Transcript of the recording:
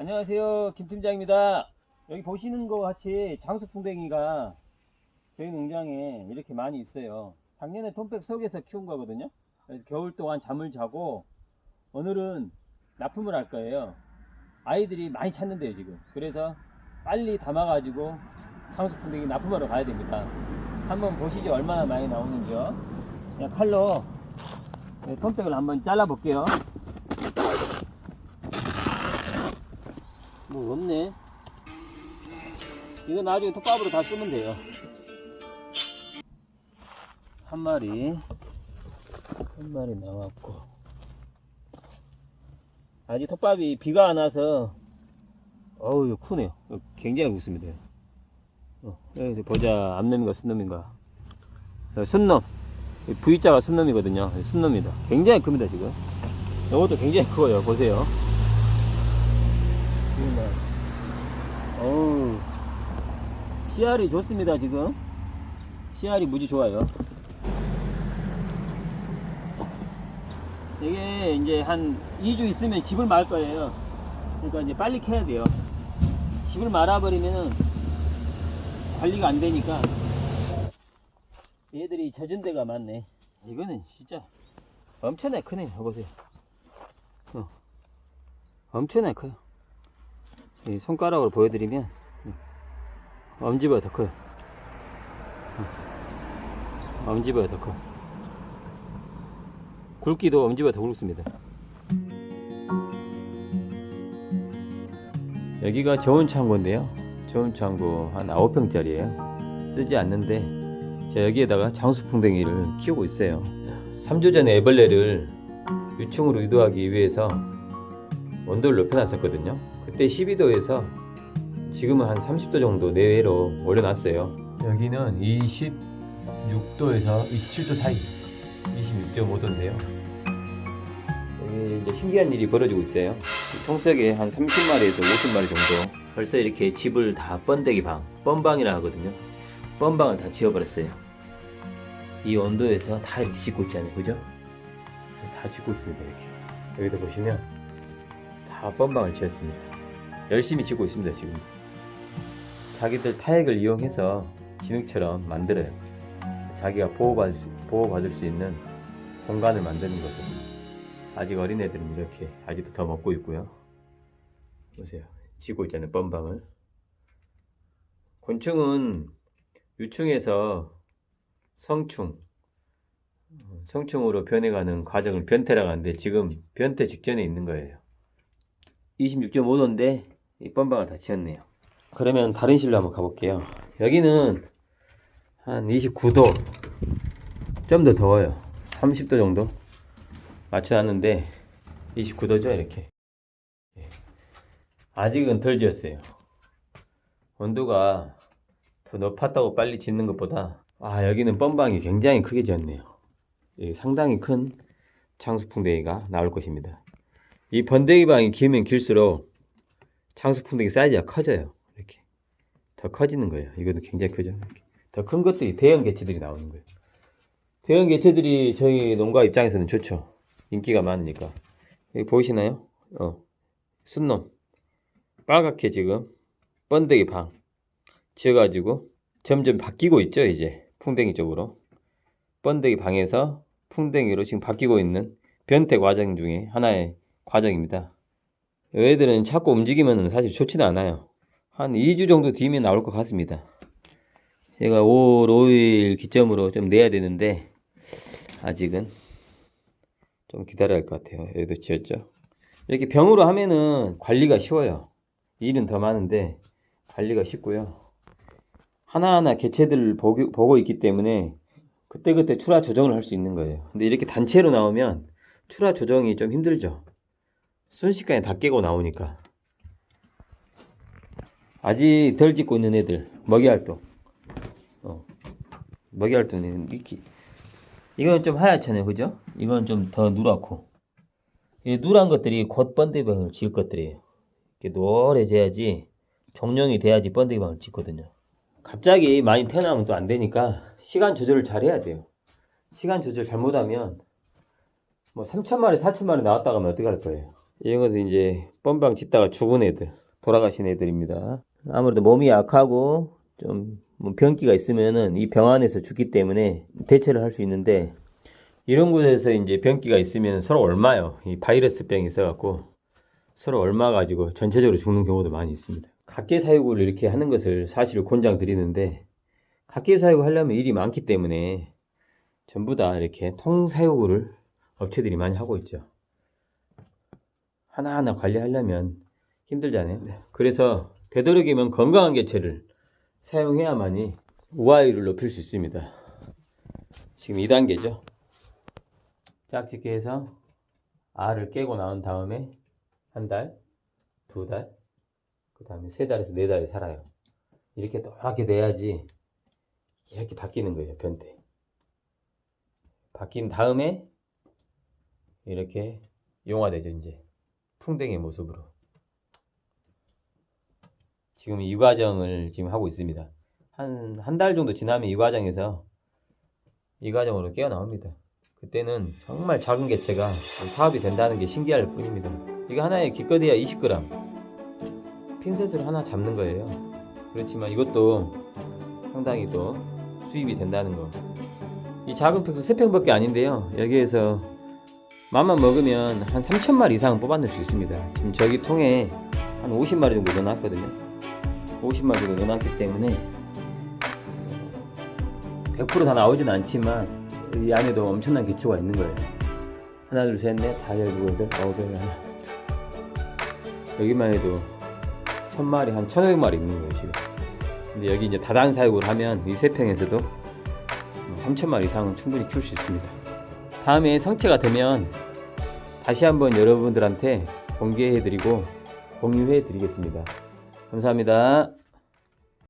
안녕하세요. 김팀장입니다. 여기 보시는 것 같이 장수풍뎅이가 저희 농장에 이렇게 많이 있어요. 작년에 톰백 속에서 키운 거거든요. 그래서 겨울 동안 잠을 자고 오늘은 납품을 할 거예요. 아이들이 많이 찾는데요, 지금. 그래서 빨리 담아 가지고 장수풍뎅이 납품하러 가야 됩니다. 한번 보시죠. 얼마나 많이 나오는지요. 그냥 칼로 네, 톰백을 한번 잘라 볼게요. 뭐 없네. 이거 나중에 톱밥으로 다 쓰면 돼요. 한 마리, 한 마리 나왔고. 아직 톱밥이 비가 안 와서, 어우, 이거 크네요. 굉장히 굵습니다. 어, 보자. 암놈인가 순놈인가. 어, 순놈. 이 V자가 순놈이거든요. 순놈이다. 굉장히 큽니다, 지금. 이것도 굉장히 커요. 보세요. 어우, 씨알이 좋습니다, 지금. 씨알이 무지 좋아요. 이게 이제 한 2주 있으면 집을 말 거예요. 그러니까 이제 빨리 캐야 돼요. 집을 말아버리면은 관리가 안 되니까 얘들이 젖은 데가 많네. 이거는 진짜 엄청나게 크네요. 보세요. 어. 엄청나게 커요. 이 손가락으로 보여드리면 음, 엄지보다 더 커요. 어. 엄지보다 더 커. 굵기도 엄지보다 더 굵습니다. 여기가 저온 창고인데요. 저온 창고 한 9평짜리예요. 쓰지 않는데 제가 여기에다가 장수풍뎅이를 키우고 있어요. 3주 전에 애벌레를 유충으로 유도하기 위해서 온도를 높여놨었거든요. 그때 12도에서 지금은 한 30도 정도 내외로 올려놨어요. 여기는 26도에서 27도 사이, 26.5도인데요. 여기 이제 신기한 일이 벌어지고 있어요. 통 속에 한 30마리에서 50마리 정도. 벌써 이렇게 집을 다 번데기 방, 뻔방이라 하거든요. 뻔방을 다 지어버렸어요. 이 온도에서 다 이렇게 짓고 있잖아요, 그죠? 다 짓고 있습니다, 이렇게. 여기도 보시면 다 뻔방을 지었습니다. 열심히 짓고 있습니다, 지금. 자기들 타액을 이용해서 진흙처럼 만들어요. 자기가 보호받을 수, 보호받을 수 있는 공간을 만드는 거죠. 아직 어린애들은 이렇게 아직도 더 먹고 있고요. 보세요. 지고 있잖아요, 뻔방을. 곤충은 유충에서 성충, 어, 성충으로 변해가는 과정을 변태라고 하는데 지금 변태 직전에 있는 거예요. 26.5도인데 이 뻔방을 다 지었네요. 그러면 다른 실로 한번 가볼게요. 여기는 한 29도 좀 더 더워요. 30도 정도 맞춰놨는데 29도죠 이렇게. 예. 아직은 덜 지었어요. 온도가 더 높았다고 빨리 짓는 것보다 아 여기는 뻔방이 굉장히 크게 지었네요. 예, 상당히 큰 창수풍뎅이가 나올 것입니다. 이 번데기 방이 길면 길수록 창수풍뎅이 사이즈가 커져요. 이렇게 더 커지는 거예요. 이것도 굉장히 크죠. 더 큰 것들이 대형 개체들이 나오는 거예요. 대형 개체들이 저희 농가 입장에서는 좋죠. 인기가 많으니까. 여기 보이시나요? 어, 순놈 빨갛게 지금 번데기 방 지어가지고 점점 바뀌고 있죠. 이제 풍뎅이 쪽으로 번데기 방에서 풍뎅이로 지금 바뀌고 있는 변태 과정 중에 하나의 과정입니다. 얘들은 자꾸 움직이면 사실 좋지는 않아요. 한 2주 정도 뒤면 나올 것 같습니다. 제가 5월 5일 기점으로 좀 내야 되는데 아직은 좀 기다려야 할 것 같아요. 여기도 지었죠. 이렇게 병으로 하면은 관리가 쉬워요. 일은 더 많은데 관리가 쉽고요. 하나하나 개체들을 보기, 보고 있기 때문에 그때그때 출하 조정을 할 수 있는 거예요. 근데 이렇게 단체로 나오면 출하 조정이 좀 힘들죠. 순식간에 다 깨고 나오니까. 아직 덜 짓고 있는 애들, 먹이활동. 어, 먹이활동은 이렇게. 이건 좀 하얗잖아요, 그죠? 이건 좀 더 누렇고. 이 누런 것들이 곧 번데기방을 지을 것들이에요. 이렇게 노래져야지, 종령이 돼야지 번데기방을 짓거든요. 갑자기 많이 태어나면 또 안 되니까 시간 조절을 잘 해야 돼요. 시간 조절 잘못하면 뭐 3천 마리, 4천 마리 나왔다 가면 어떻게 할 거예요? 이런 것은 이제 뻔방 짓다가 죽은 애들, 돌아가신 애들입니다. 아무래도 몸이 약하고 좀뭐 병기가 있으면은 이 병 안에서 죽기 때문에 대체를 할 수 있는데 이런 곳에서 이제 병기가 있으면 서로 옮아요. 이 바이러스 병이 있어갖고 서로 옮아 가지고 전체적으로 죽는 경우도 많이 있습니다. 각계 사육을 이렇게 하는 것을 사실 권장 드리는데 각계 사육을 하려면 일이 많기 때문에 전부 다 이렇게 통사육을 업체들이 많이 하고 있죠. 하나하나 관리하려면 힘들잖아요. 그래서 되도록이면 건강한 개체를 사용해야만이 우아율을 높일 수 있습니다. 지금 2단계죠. 짝짓기 해서 알을 깨고 나온 다음에 한 달, 두 달, 그 다음에 세 달에서 네 달이 살아요. 이렇게 또랗게 돼야지 이렇게 바뀌는 거예요, 변태. 바뀐 다음에 이렇게 용화되죠, 이제. 풍뎅이 모습으로. 지금 이 과정을 지금 하고 있습니다. 한, 한 달 정도 지나면 이 과정에서 이 과정으로 깨어나옵니다. 그때는 정말 작은 개체가 사업이 된다는 게 신기할 뿐입니다. 이거 하나에 기껏해야 20g. 핀셋으로 하나 잡는 거예요. 그렇지만 이것도 상당히 또 수입이 된다는 거. 이 작은 팩도 3평밖에 아닌데요. 여기에서 맘만 먹으면 한 3천마리 이상은 뽑아낼 수 있습니다. 지금 저기 통에 한 50마리 정도 넣어놨거든요. 50마리 정도 넣어놨기 때문에 100%다 나오진 않지만 이 안에도 엄청난 기초가 있는 거예요. 하나, 둘, 셋, 넷, 다섯, 여섯, 여덟, 아홉, 열, 하나. 여기만 해도 천 마리, 한 천오백 마리 있는 거예요, 지금. 근데 여기 이제 다단 사육을 하면 이 세 평에서도 3천 마리 이상은 충분히 키울 수 있습니다. 다음에 성체가 되면 다시 한번 여러분들한테 공개해드리고 공유해드리겠습니다. 감사합니다.